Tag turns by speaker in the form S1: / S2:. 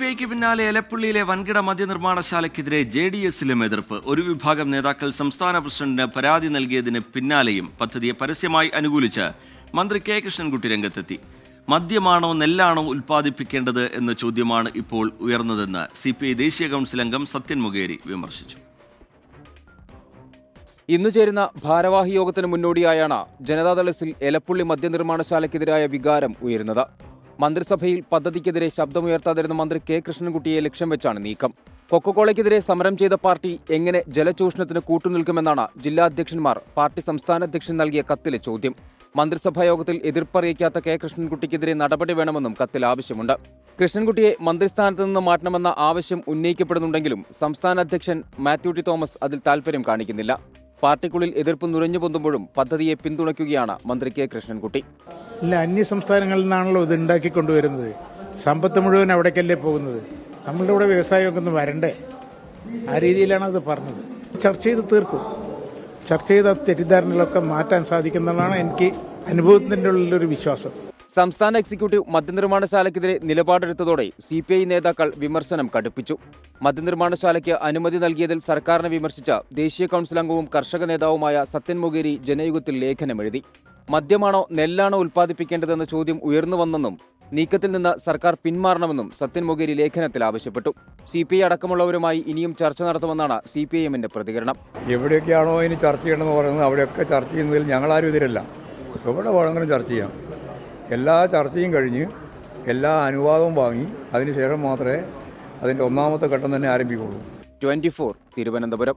S1: P ഐക്ക് പിന്നാലെ എലപ്പുള്ളിയിലെ വൻകിട മദ്യനിർമ്മാണശാലയ്ക്കെതിരെ ജെ ഡി എസിലും എതിർപ്പ്. ഒരു വിഭാഗം നേതാക്കൾ സംസ്ഥാന പ്രസിഡന്റിന് പരാതി നൽകിയതിന് പിന്നാലെയും പദ്ധതിയെ പരസ്യമായി അനുകൂലിച്ച് മന്ത്രി കെ കൃഷ്ണൻകുട്ടി രംഗത്തെത്തി. മദ്യമാണോ നെല്ലാണോ ഉൽപ്പാദിപ്പിക്കേണ്ടത് എന്ന ചോദ്യമാണ് ഇപ്പോൾ ഉയർന്നതെന്ന് സി ദേശീയ കൗൺസിൽ അംഗം സത്യൻ മുഖേരി വിമർശിച്ചു.
S2: ഇന്നു ചേരുന്ന ഭാരവാഹി യോഗത്തിന് മുന്നോടിയായാണ് ജനതാദൾ എസിൽ എലപ്പുള്ളി മദ്യനിർമ്മാണശാലയ്ക്കെതിരായ വികാരം ഉയരുന്നത്. മന്ത്രിസഭയിൽ പദ്ധതിക്കെതിരെ ശബ്ദമുയർത്താതിരുന്ന മന്ത്രി കെ കൃഷ്ണൻകുട്ടിയെ ലക്ഷ്യം വെച്ചാണ് നീക്കം. കൊക്കക്കോളയ്ക്കെതിരെ സമരം ചെയ്ത പാർട്ടി എങ്ങനെ ജലചൂഷണത്തിന് കൂട്ടുനിൽക്കുമെന്നാണ് ജില്ലാ അധ്യക്ഷന്മാർ പാർട്ടി സംസ്ഥാന അധ്യക്ഷൻ നൽകിയ കത്തിലെ ചോദ്യം. മന്ത്രിസഭാ യോഗത്തിൽ എതിർപ്പറിയിക്കാത്ത കെ കൃഷ്ണൻകുട്ടിക്കെതിരെ നടപടി വേണമെന്നും കത്തിൽ ആവശ്യമുണ്ട്. കൃഷ്ണൻകുട്ടിയെ മന്ത്രിസ്ഥാനത്ത് നിന്ന് മാറ്റണമെന്ന ആവശ്യം ഉന്നയിക്കപ്പെടുന്നുണ്ടെങ്കിലും സംസ്ഥാന അധ്യക്ഷൻ മാത്യു ടി തോമസ് അതിൽ താൽപര്യം കാണിക്കുന്നില്ല. പാർട്ടിക്കുള്ളിൽ എതിർപ്പ് നുരഞ്ഞു പൊന്തുമ്പോഴും പദ്ധതിയെ പിന്തുണയ്ക്കുകയാണ് മന്ത്രി കെ കൃഷ്ണൻകുട്ടി.
S3: ഇല്ല അന്യ സംസ്ഥാനങ്ങളിൽ നിന്നാണല്ലോ ഇത് ഉണ്ടാക്കി കൊണ്ടുവരുന്നത്. സമ്പത്ത് മുഴുവൻ അവിടേക്കല്ലേ പോകുന്നത്? നമ്മളുടെ ഇവിടെ വ്യവസായമൊക്കെ ഒന്ന് വരണ്ടേ? ആ രീതിയിലാണ് അത് പറഞ്ഞത്. ചർച്ച ചെയ്ത് തീർക്കും. ചർച്ച ചെയ്ത തെറ്റിദ്ധാരണകളൊക്കെ മാറ്റാൻ സാധിക്കുന്നതാണ് എനിക്ക് അനുഭവത്തിന്റെ ഉള്ളിലൊരു വിശ്വാസം.
S2: സംസ്ഥാന എക്സിക്യൂട്ടീവ് മദ്യനിർമ്മാണശാലയ്ക്കെതിരെ നിലപാടെടുത്തതോടെ സി പി ഐ നേതാക്കൾ വിമർശനം കടുപ്പിച്ചു. മദ്യനിർമ്മാണശാലയ്ക്ക് അനുമതി നൽകിയതിൽ സർക്കാരിനെ വിമർശിച്ച ദേശീയ കൗൺസിൽ അംഗവും കർഷക നേതാവുമായ സത്യൻ മുഖേരി ജനയുഗത്തിൽ ലേഖനമെഴുതി. മദ്യമാണോ നെല്ലാണോ ഉൽപ്പാദിപ്പിക്കേണ്ടതെന്ന ചോദ്യം ഉയർന്നുവന്നെന്നും നീക്കത്തിൽ നിന്ന് സർക്കാർ പിന്മാറണമെന്നും സത്യൻ മുഖേരി ലേഖനത്തിൽ ആവശ്യപ്പെട്ടു. സി പി ഐ അടക്കമുള്ളവരുമായി ഇനിയും ചർച്ച നടത്തുമെന്നാണ് സി പി ഐ എമ്മിന്റെ പ്രതികരണം.
S4: എവിടെയൊക്കെയാണോ ഇനി ചർച്ച ചെയ്യണമെന്ന് പറയുന്നത് അവിടെയൊക്കെ ചർച്ച ചെയ്യുന്നതിൽ ഞങ്ങളാരും എതിരല്ല. എവിടെ വേണമെങ്കിലും ചർച്ച ചെയ്യാം. എല്ലാ ചർച്ചയും കഴിഞ്ഞ് എല്ലാ അനുവാദവും വാങ്ങി അതിനുശേഷം മാത്രമേ അതിന്റെ ഒന്നാമത്തെ ഘട്ടം തന്നെ ആരംഭിക്കുള്ളൂ
S2: ഫോർ തിരുവനന്തപുരം.